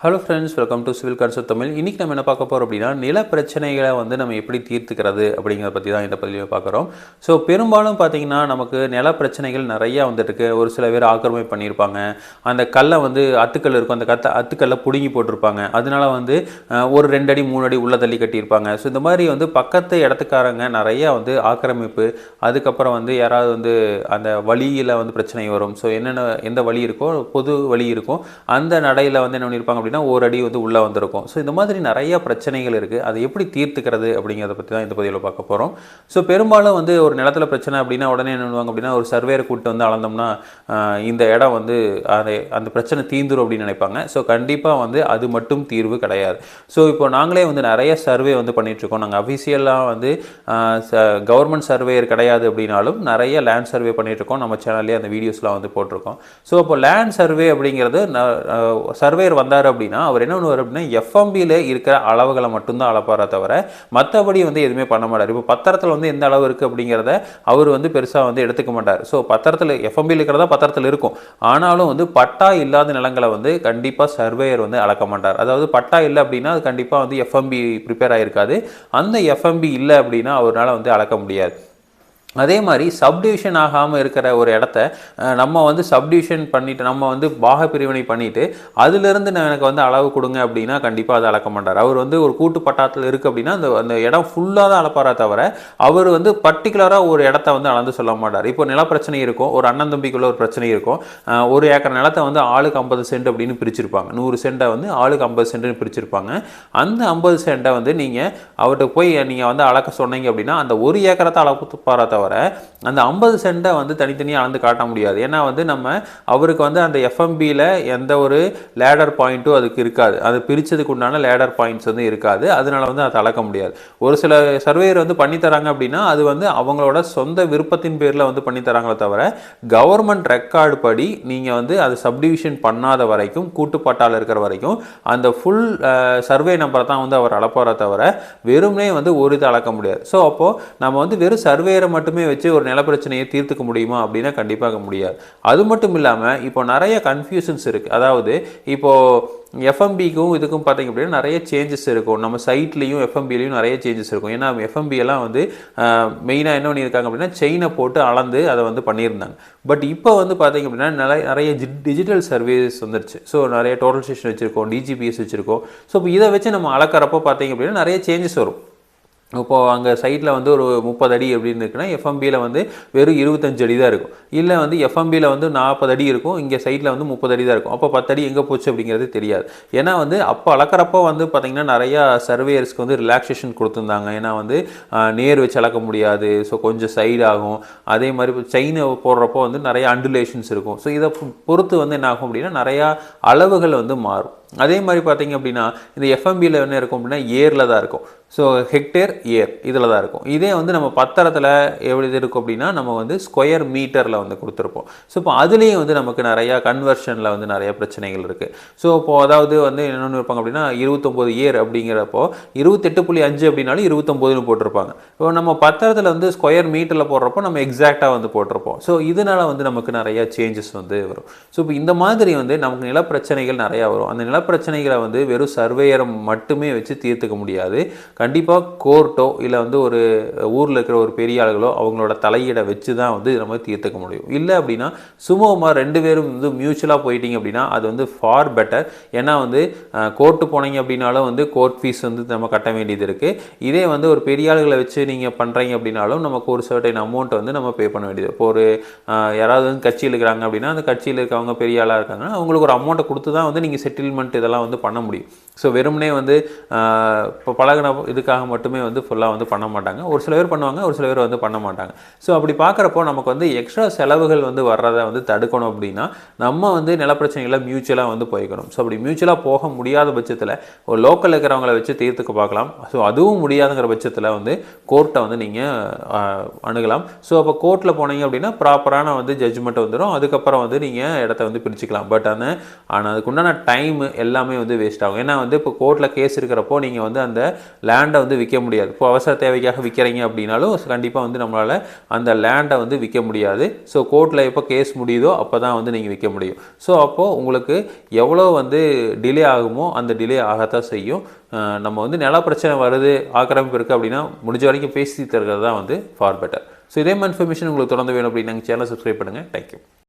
Hello friends welcome to civil concept Tamil இன்றைக்கி நம்ம என்ன பார்க்க போகிறோம் அப்படின்னா நில பிரச்சனைகளை வந்து நம்ம எப்படி தீர்த்துக்கிறது அப்படிங்கிறத பற்றி தான் இந்த பதிவை பார்க்குறோம். ஸோ பெரும்பாலும் பார்த்தீங்கன்னா நமக்கு நில பிரச்சனைகள் நிறையா வந்துட்டுருக்கு. ஒரு சில பேர் ஆக்கிரமிப்பு பண்ணியிருப்பாங்க அந்த கல்லை வந்து அத்துக்கல் இருக்கும். அந்த கத்தை அத்துக்கல்லை பிடுங்கி போட்டிருப்பாங்க. அதனால வந்து ஒரு ரெண்டு அடி மூணு அடி உள்ள தள்ளி கட்டியிருப்பாங்க. ஸோ இந்த மாதிரி வந்து பக்கத்து இடத்துக்காரங்க நிறையா வந்து ஆக்கிரமிப்பு அதுக்கப்புறம் வந்து யாராவது வந்து அந்த வழியில் வந்து பிரச்சனை வரும். ஸோ என்னென்ன எந்த வழி இருக்கோ பொது வழி இருக்கும். அந்த நடையில் வந்து என்ன பண்ணியிருப்பாங்க அப்படின்னா ஒரு அடி வந்து உள்ளே வந்திருக்கும். ஸோ இந்த மாதிரி நிறைய பிரச்சனைகள் இருக்குது. அதை எப்படி தீர்த்துக்கிறது அப்படிங்கிறத பற்றி தான் இந்த பதிவில் பார்க்க போகிறோம் ஸோ பெரும்பாலும் வந்து ஒரு நிலத்துல பிரச்சனை அப்படின்னா உடனே என்ன பண்ணுவாங்க அப்படின்னா ஒரு சர்வேரை கூப்பிட்டு வந்து அளந்தோம்னா இந்த இடம் வந்து அதை அந்த பிரச்சனை தீந்துரும் அப்படின்னு நினைப்பாங்க. ஸோ கண்டிப்பாக வந்து அது மட்டும் தீர்வு கிடையாது. ஸோ இப்போ நாங்களே வந்து நிறைய சர்வே வந்து பண்ணிகிட்ருக்கோம் நாங்கள் அஃபிஷியலாக வந்து கவர்மெண்ட் சர்வேயர் கிடையாது அப்படின்னாலும் நிறைய லேண்ட் சர்வே பண்ணிகிட்ருக்கோம் நம்ம சேனல்லே அந்த வீடியோஸ்லாம் வந்து போட்டிருக்கோம். ஸோ இப்போ லேண்ட் சர்வே அப்படிங்கிறது சர்வேயர் வந்தார் அப்படின்னா அவர் என்ன பண்ணுவார் அப்படின்னா எஃப்எம்பியில் இருக்கிற அளவுகளை மட்டும்தான் அளப்பாரா தவிர மற்றபடி வந்து எதுவுமே பண்ண மாட்டார். இப்போ பத்திரத்தில் வந்து எந்த அளவு இருக்குது அப்படிங்கிறத அவர் வந்து பெருசாக வந்து எடுத்துக்க மாட்டார். ஸோ பத்திரத்தில் எஃப்எம்பியில் இருக்கிறதா பத்திரத்தில் இருக்கும். ஆனாலும் வந்து பட்டா இல்லாத நிலங்களை வந்து கண்டிப்பாக சர்வேயர் வந்து அளக்க மாட்டார். அதாவது பட்டா இல்லை அப்படின்னா அது கண்டிப்பாக வந்து எஃப்எம்பி ப்ரிப்பேர் ஆகிருக்காது அந்த எஃப்எம்பி இல்லை அப்படின்னா அவரால் வந்து அளக்க முடியாது. அதே மாதிரி சப்டிவிஷன் ஆகாமல் இருக்கிற ஒரு இடத்த நம்ம வந்து சப்டிவிஷன் பண்ணிட்டு நம்ம வந்து பாக பிரிவினை பண்ணிவிட்டு அதுலேருந்து நான் எனக்கு வந்து அளவு கொடுங்க அப்படின்னா கண்டிப்பாக அதை அளக்க மாட்டார். அவர் வந்து ஒரு கூட்டு பட்டாத்தில் இருக்குது அப்படின்னா அந்த அந்த இடம் ஃபுல்லாக தான் அளப்பாரா தவிர அவர் வந்து பர்டிகுலராக ஒரு இடத்த வந்து அளந்து சொல்ல மாட்டார். இப்போ நிலப்பிரச்சனை இருக்கும் ஒரு அண்ணன் தம்பிக்குள்ள ஒரு பிரச்சனை இருக்கும் ஒரு ஏக்கர் நிலத்தை வந்து ஆளுக்கு ஐம்பது சென்ட் அப்படின்னு பிரிச்சிருப்பாங்க. நூறு சென்ட்டை வந்து ஆளுக்கு ஐம்பது சென்ட்னு பிரிச்சிருப்பாங்க. அந்த ஐம்பது சென்ட்டை வந்து நீங்கள் அவர்கிட்ட போய் நீங்கள் வந்து அளக்க சொன்னீங்க அப்படின்னா அந்த ஒரு ஏக்கரத்தை அளப்பாரா தவிர அந்த ஐம்பது சென்ட்டை வந்து தனித்தனியாக அளந்து காட்ட முடியாது. ஏன்னா வந்து நம்ம அவருக்கு வந்து அந்த எஃப்எம்பியில் எந்த ஒரு லேடர் பாயிண்ட்டும் அதுக்கு இருக்காது. அது பிரித்ததுக்கு உண்டான லேடர் பாயிண்ட்ஸ் வந்து இருக்காது. அதனால வந்து அதை அளக்க முடியாது. ஒரு சில சர்வேயர் வந்து பண்ணி தராங்க அப்படின்னா அது வந்து அவங்களோட சொந்த விருப்பத்தின் பேரில் வந்து பண்ணி தராங்களே தவிர கவர்மெண்ட் ரெக்கார்டு படி நீங்கள் வந்து அது சப்டிவிஷன் பண்ணாத வரைக்கும் கூட்டுப்பட்டால் இருக்கிற வரைக்கும் அந்த ஃபுல் சர்வே நம்பரை தான் வந்து அவர் அளப்பாரே தவிர வெறுமனே வந்து ஒரு இது அளக்க முடியாது. ஸோ அப்போது நம்ம வந்து வெறும் சர்வேயரை மட்டுமே வச்சு ஒரு நிலப்பிரச்சனையை தீர்த்துக்க முடியுமா அப்படின்னா கண்டிப்பாக முடியாது. அது மட்டும் இல்லாமல் இப்போ நிறைய கன்ஃபியூஷன்ஸ் இருக்குது அதாவது இப்போது எஃப்எம்பிக்கும் இதுக்கும் பார்த்தீங்க அப்படின்னா நிறைய சேஞ்சஸ் இருக்கும். நம்ம சைட்லேயும் எஃப்எம்பிலையும் நிறைய சேஞ்சஸ் இருக்கும். ஏன்னா எஃப்எம்பி எல்லாம் வந்து மெயினாக என்ன பண்ணியிருக்காங்க அப்படின்னா செயினை போட்டு அளந்து அதை வந்து பண்ணியிருந்தாங்க. பட் இப்போ வந்து பார்த்தீங்க அப்படின்னா நிறைய நிறைய டிஜிட்டல் சர்வீஸ் வந்துருச்சு. ஸோ நிறைய டோட்டல் ஸ்டேஷன் வச்சுருக்கோம் டிஜிபிஎஸ் வச்சுருக்கோம். ஸோ இப்போ இதை வச்சு நம்ம அளக்கிறப்போ பார்த்தீங்க அப்படின்னா நிறைய சேஞ்சஸ் வரும். இப்போது அங்கே சைட்டில் வந்து ஒரு முப்பது அடி அப்படின்னு இருக்குன்னா எஃப்எம்பியில் வந்து வெறும் இருபத்தஞ்சு அடி தான் இருக்கும். இல்லை வந்து எஃப்எம்பியில் வந்து நாற்பது அடி இருக்கும் இங்கே சைட்டில் வந்து முப்பது அடி தான் இருக்கும். அப்போ பத்து அடி எங்கே போச்சு அப்படிங்கிறது தெரியாது. ஏன்னா வந்து அப்போ அளக்கிறப்போ வந்து பார்த்திங்கன்னா நிறையா சர்வேயர்ஸ்க்கு வந்து ரிலாக்ஸேஷன் கொடுத்துருந்தாங்க. ஏன்னா வந்து நேர் வச்சு அளக்க முடியாது. ஸோ கொஞ்சம் சைடு ஆகும். அதே மாதிரி செயினை போடுறப்போ வந்து நிறைய அண்டுலேஷன்ஸ் இருக்கும். ஸோ இதை பொறுத்து வந்து என்ன ஆகும் அப்படின்னா நிறையா அளவுகள் வந்து மாறும். அதே மாதிரி பார்த்தீங்க அப்படின்னா இந்த எஃப்எம்பியில் என்ன இருக்கும் அப்படின்னா ஏரில் தான் இருக்கும். ஸோ ஹெக்டேர் ஏர் இதில் தான் இருக்கும். இதே வந்து நம்ம பத்திரத்தில் எப்படி இது இருக்கும் அப்படின்னா நம்ம வந்து ஸ்கொயர் மீட்டரில் வந்து கொடுத்துருப்போம். ஸோ இப்போ அதுலேயும் வந்து நமக்கு நிறையா கன்வர்ஷனில் வந்து நிறைய பிரச்சனைகள் இருக்குது ஸோ இப்போ அதாவது வந்து என்னென்னு இருப்பாங்க அப்படின்னா இருபத்தொம்போது ஏர் அப்படிங்கிறப்போ இருபத்தெட்டு புள்ளி அஞ்சு அப்படின்னாலும் இருபத்தொம்போதுன்னு போட்டிருப்பாங்க. இப்போ நம்ம பத்திரத்தில் வந்து ஸ்கொயர் மீட்டரில் போடுறப்போ நம்ம எக்ஸாக்டாக வந்து போட்டிருப்போம். ஸோ இதனால் வந்து நமக்கு நிறையா சேஞ்சஸ் வந்து வரும். ஸோ இப்போ இந்த மாதிரி வந்து நமக்கு நிலப்பிரச்சனைகள் நிறையா வரும். அந்த நிலப்பிரச்சனைகளை வந்து வெறும் சர்வேயரை மட்டுமே வச்சு தீர்த்துக்க முடியாது. கண்டிப்பாக கோர்ட்டோ இல்லை வந்து ஒரு ஊரில் இருக்கிற ஒரு பெரிய ஆளுகளோ அவங்களோட தலையீடை வச்சு தான் வந்து நம்ம தீர்த்துக்க முடியும். இல்லை அப்படின்னா சுமூகமாக ரெண்டு பேரும் வந்து மியூச்சுவலாக போயிட்டீங்க அப்படின்னா அது வந்து ஃபார் பெட்டர் ஏன்னா வந்து கோர்ட்டு போனீங்க அப்படின்னாலும் வந்து கோர்ட் ஃபீஸ் வந்து நம்ம கட்ட வேண்டியது இருக்குது இதே வந்து ஒரு பெரிய ஆளுகளை வச்சு நீங்கள் பண்ணுறீங்க அப்படின்னாலும் நமக்கு ஒரு சர்டைன் அமௌண்ட் வந்து நம்ம பே பண்ண வேண்டியது. இப்போ ஒரு யாராவது வந்து கட்சியில் இருக்கிறாங்க அப்படின்னா அந்த கட்சியில் இருக்கவங்க பெரிய ஆளாக இருக்காங்கன்னா அவங்களுக்கு ஒரு அமௌண்ட்டை கொடுத்து தான் வந்து நீங்கள் செட்டில்மெண்ட் இதெல்லாம் வந்து பண்ண முடியும். ஸோ வெறுமனே வந்து இப்போ பழகின இதுக்காக மட்டுமே வந்து ஃபுல்லாக வந்து பண்ண மாட்டாங்க. ஒரு சில பேர் பண்ணுவாங்க ஒரு சில பேர் வந்து பண்ண மாட்டாங்க. ஸோ அப்படி பார்க்குறப்போ நமக்கு வந்து எக்ஸ்ட்ரா செலவுகள் வந்து வர்றதை வந்து தடுக்கணும் அப்படின்னா நம்ம வந்து நிலப்பிரச்சனைகளை மியூச்சுவலாக வந்து போய்க்கணும். ஸோ அப்படி மியூச்சுவலாக போக முடியாத பட்சத்தில் ஒரு லோக்கலில் இருக்கிறவங்கள வச்சு தீர்த்துக்க பார்க்கலாம். ஸோ அதுவும் முடியாதுங்கிற பட்சத்தில் வந்து கோர்ட்டை வந்து நீங்கள் அணுகலாம். ஸோ அப்போ கோர்ட்டில் போனீங்க அப்படின்னா ப்ராப்பரான வந்து ஜட்ஜ்மெண்ட் வந்துடும் அதுக்கப்புறம் வந்து நீங்கள் இடத்த வந்து பிரிச்சுக்கலாம். பட் அந்த ஆனால் அதுக்குண்டான டைம் எல்லாமே வந்து வேஸ்ட் ஆகும். ஏன்னா வந்து இப்போ கோர்ட்டில் கேஸ் இருக்கிறப்போ நீங்கள் வந்து அந்த லேண்டை வந்து விற்க முடியாது. இப்போ அவசர தேவைக்காக விற்கிறீங்க அப்படின்னாலும் கண்டிப்பாக வந்து நம்மளால் அந்த லேண்டை வந்து விற்க முடியாது. ஸோ கோர்ட்டில் எப்போ கேஸ் முடியுதோ அப்போ தான் வந்து நீங்கள் விற்க முடியும். ஸோ அப்போது உங்களுக்கு எவ்வளோ வந்து டிலே ஆகுமோ அந்த டிலே ஆகத்தான் செய்யும். நம்ம வந்து நில பிரச்சனை வருது ஆக்கிரமிப்பு இருக்குது அப்படின்னா முடிஞ்ச வரைக்கும் பேசி தருகிறது தான் வந்து ஃபார் பெட்டர் ஸோ இதே மாதிரி இன்ஃபர்மேஷன் உங்களுக்கு தொடர்ந்து வேணும் அப்படின்னு நாங்கள் சேனல் சப்ஸ்கிரைப் பண்ணுங்கள் தேங்க்யூ